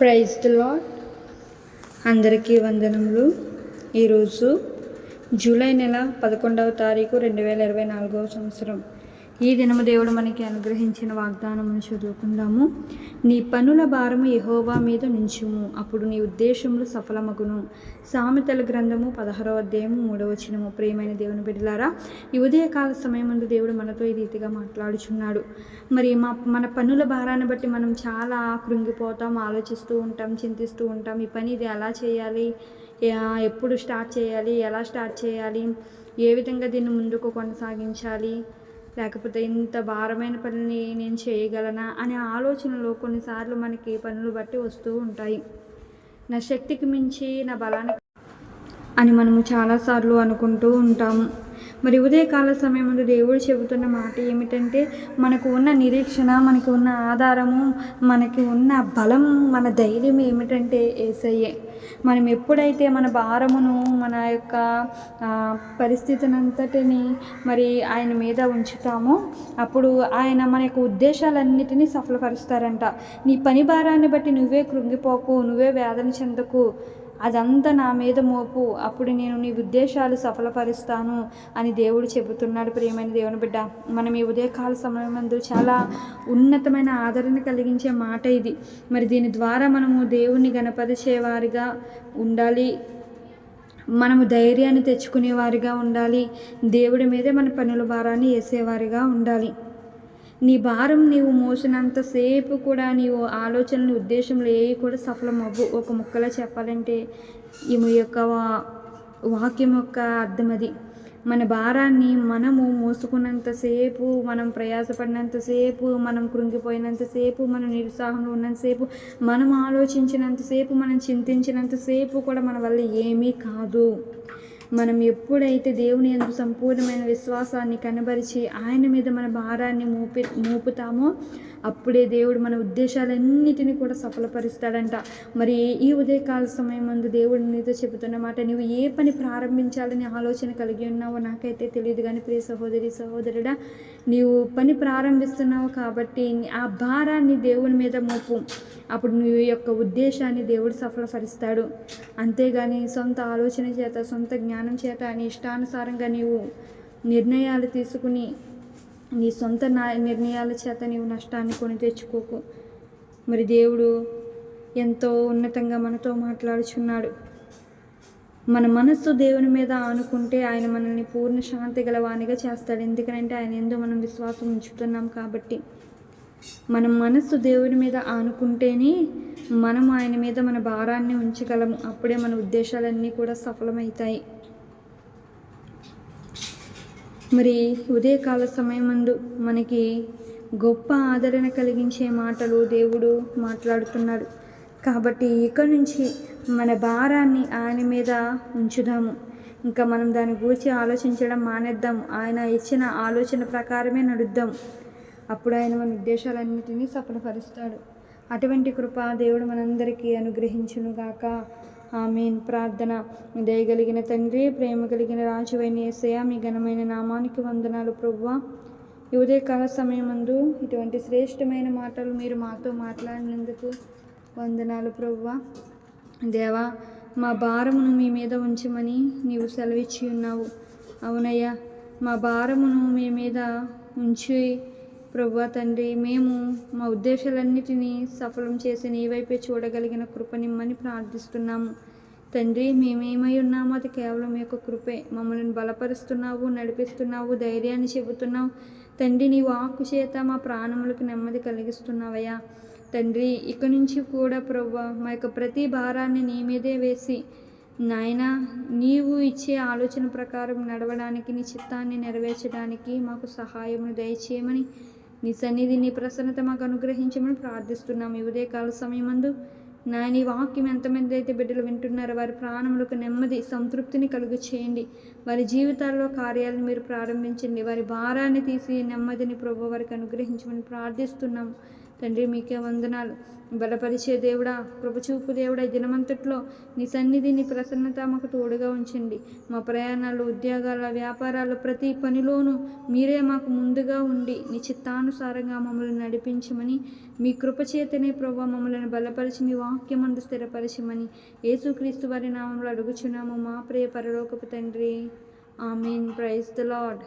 Praise lord అందరికీ వందనములు. ఈరోజు జూలై నెల పదకొండవ తారీఖు రెండు వేల ఇరవై నాలుగవ సంవత్సరం. ఈ దినము దేవుడు మనకి అనుగ్రహించిన వాగ్దానమును చదువుకుందాము. నీ పనుల భారము యహోవా మీద నుంచుము. అప్పుడు నీ ఉద్దేశములు సఫలమగును. సామెతల గ్రంథము పదహారవ అధ్యాయము మూడవచనము ప్రియమైన దేవుని బిడ్డలారా ఈ ఉదయకాల సమయముందు దేవుడు మనతో ఈ రీతిగా మాట్లాడుచున్నాడు. మరి మా మన పనుల భారాన్ని బట్టి మనం చాలా కృంగిపోతాం ఆలోచిస్తూ ఉంటాం చింతిస్తూ ఉంటాం. ఈ పని ఇది ఎలా చేయాలి? ఎప్పుడు స్టార్ట్ చేయాలి? ఎలా స్టార్ట్ చేయాలి? ఏ విధంగా దీన్ని ముందుకు కొనసాగించాలి? లేకపోతే ఇంత భారమైన పనిని నేను చేయగలనా అనే ఆలోచనలు కొన్నిసార్లు మనకి పనులు బట్టి వస్తూ ఉంటాయి. నా శక్తికి మించి నా బలానికి అని మనము చాలాసార్లు అనుకుంటూ ఉంటాము. మరి ఉదయకాల సమయంలో దేవుడు చెబుతున్న మాట ఏమిటంటే మనకు ఉన్న నిరీక్షణ మనకు ఉన్న ఆధారము మనకి ఉన్న బలం మన ధైర్యం ఏమిటంటే ఏసయ్యే. మనం ఎప్పుడైతే మన భారమును మన యొక్క పరిస్థితినంతటిని మరి ఆయన మీద ఉంచుతామో అప్పుడు ఆయన మన యొక్క ఉద్దేశాలన్నిటినీ సఫలపరుస్తారంట. నీ పని భారాన్ని బట్టి నువ్వే కృంగిపోకు నువ్వే వేదన చెందకు. అదంతా నా మీద మోపు. అప్పుడు నేను నీ ఉద్దేశాలు సఫలపరుస్తాను అని దేవుడు చెబుతున్నాడు ప్రియమైన దేవుని బిడ్డ. మనం ఈ ఉదయకాల సమయం చాలా ఉన్నతమైన ఆదరణ కలిగించే మాట ఇది. మరి దీని ద్వారా మనము దేవుణ్ణి గణపరిచేవారిగా ఉండాలి. మనము ధైర్యాన్ని తెచ్చుకునేవారిగా ఉండాలి. దేవుడి మీదే మన పనుల భారాన్ని వేసేవారిగా ఉండాలి. నీ భారం నీవు మోసినంతసేపు కూడా నీవు ఆలోచనలు ఉద్దేశంలో ఏవి కూడా సఫలం అవ్వు ఒక ముక్కలో చెప్పాలంటే ఈ యొక్క వా- వాక్యం యొక్క అర్థం అది. మన భారాన్ని మనము మోసుకున్నంతసేపు మనం ప్రయాసపడినంతసేపు మనం కృంగిపోయినంతసేపు మనం నిరుత్సాహంలో ఉన్నంతసేపు మనం ఆలోచించినంతసేపు మనం చింతించినంతసేపు కూడా మన వల్ల ఏమీ కాదు. మనం ఎప్పుడైతే దేవుని యందు సంపూర్ణమైన విశ్వాసాన్ని కనబరిచి ఆయన మీద మన భారాన్ని మోపి మోపుతామో అప్పుడే దేవుడు మన ఉద్దేశాలన్నిటిని కూడా సఫలపరుస్తాడంట. మరి ఈ ఉదయకాల సమయం ముందు దేవుడు నీతో చెబుతున్నమాట నువ్వు ఏ పని ప్రారంభించాలని ఆలోచన కలిగి ఉన్నావో నాకైతే తెలియదు. కానీ ప్రియ సహోదరి సహోదరుడా నీవు పని ప్రారంభిస్తున్నావు కాబట్టి ఆ భారాన్ని దేవుని మీద మోపు. అప్పుడు నీ యొక్క ఉద్దేశాన్ని దేవుడు సఫలపరుస్తాడు. అంతేగాని సొంత ఆలోచన చేత సొంత జ్ఞానం చేత నీ ఇష్టానుసారంగా నీవు నిర్ణయాలు తీసుకుని నీ సొంత నా నిర్ణయాల చేత నీవు నష్టాన్ని కొని తెచ్చుకోకు. మరి దేవుడు ఎంతో ఉన్నతంగా మనతో మాట్లాడుచున్నాడు. మన మనస్సు దేవుని మీద ఆనుకుంటే ఆయన మనల్ని పూర్ణ శాంతి గలవానిగా చేస్తాడు. ఎందుకంటే ఆయన ఎందు మనం విశ్వాసం ఉంచుతున్నాం కాబట్టి. మన మనస్సు దేవుని మీద ఆనుకుంటేనే మనం ఆయన మీద మన భారాన్ని ఉంచగలము. అప్పుడే మన ఉద్దేశాలన్నీ కూడా సఫలమవుతాయి. మరి ఉదయకాల సమయమందు మనకి గొప్ప ఆదరణ కలిగించే మాటలు దేవుడు మాట్లాడుతున్నాడు. కాబట్టి ఇక నుంచి మన భారాన్ని ఆయన మీద ఉంచుదాము. ఇంకా మనం దాని గురించి ఆలోచించడం మానేద్దాం ఆయన ఇచ్చిన ఆలోచన ప్రకారమే నడుద్దాం అప్పుడు ఆయన మన ఉద్దేశాలన్నిటినీ సఫలపరుస్తాడు. అటువంటి కృప దేవుడు మనందరికీ అనుగ్రహించునుగాక. ఆమెన్. ప్రార్థన. దయగలిగిన తండ్రి ప్రేమ కలిగిన రాజువైన యేసయ్య మీ ఘనమైన నామానికి వందనాలు ప్రవ్వా ఈ ఉదయకాల సమయమందు ఇటువంటి శ్రేష్టమైన మాటలు మీరు మాతో మాట్లాడినందుకు వందనాలు ప్రభువా దేవా మా భారమును మీ మీద ఉంచమని నీవు సెలవిచ్చి ఉన్నావు. అవునయ్యా మా భారమును మీ మీద ఉంచి ప్రభా తండ్రి మేము మా ఉద్దేశాలన్నిటినీ సఫలం చేసి నీ వైపే చూడగలిగిన కృపనిమ్మని ప్రార్థిస్తున్నాము. తండ్రి మేమేమై ఉన్నామో అది కేవలం మీ యొక్క కృపే. మమ్మల్ని బలపరుస్తున్నావు నడిపిస్తున్నావు ధైర్యాన్ని చెబుతున్నావు. తండ్రి నీ వాక్కు చేత మా ప్రాణములకు నెమ్మది కలిగిస్తున్నావయ్యా. తండ్రి ఇక నుంచి కూడా ప్రభు మా యొక్క ప్రతి భారాన్ని నీ మీదే వేసి నాయన నీవు ఇచ్చే ఆలోచన ప్రకారం నడవడానికి నీ చిత్తాన్ని నెరవేర్చడానికి మాకు సహాయమును దయచేయమని నీ సన్నిధి నీ ప్రసన్నత మాకు అనుగ్రహించమని ప్రార్థిస్తున్నాము ఈ ఉదయకాల సమయమందు నా నీ వాక్యం ఎంతమంది అయితే బిడ్డలు వింటున్నారో వారి ప్రాణములకు నెమ్మది సంతృప్తిని కలుగు చేయండి. వారి జీవితాల్లో కార్యాలను మీరు ప్రారంభించండి. వారి భారాన్ని తీసి నెమ్మదిని ప్రభు వారికి అనుగ్రహించమని ప్రార్థిస్తున్నాము తండ్రి మీకే వందనాలు. బలపరిచే దేవుడా కృపచూపు దేవుడా దినమంతట్లో నీ సన్నిధి నీ ప్రసన్నత మాకు తోడుగా ఉంచండి. మా ప్రయాణాలు ఉద్యోగాల వ్యాపారాలు ప్రతి పనిలోనూ మీరే మాకు ముందుగా ఉండి నీ చిత్తానుసారంగా మమ్మల్ని నడిపించమని మీ కృపచేతనే ప్రభా మమ్మల్ని బలపరిచి మీ వాక్యమందు స్థిరపరచమని యేసుక్రీస్తు వారి నామంలో అడుగుచున్నాము. మా ప్రియ పరలోకపు తండ్రి. ఆమెన్. Praise the lord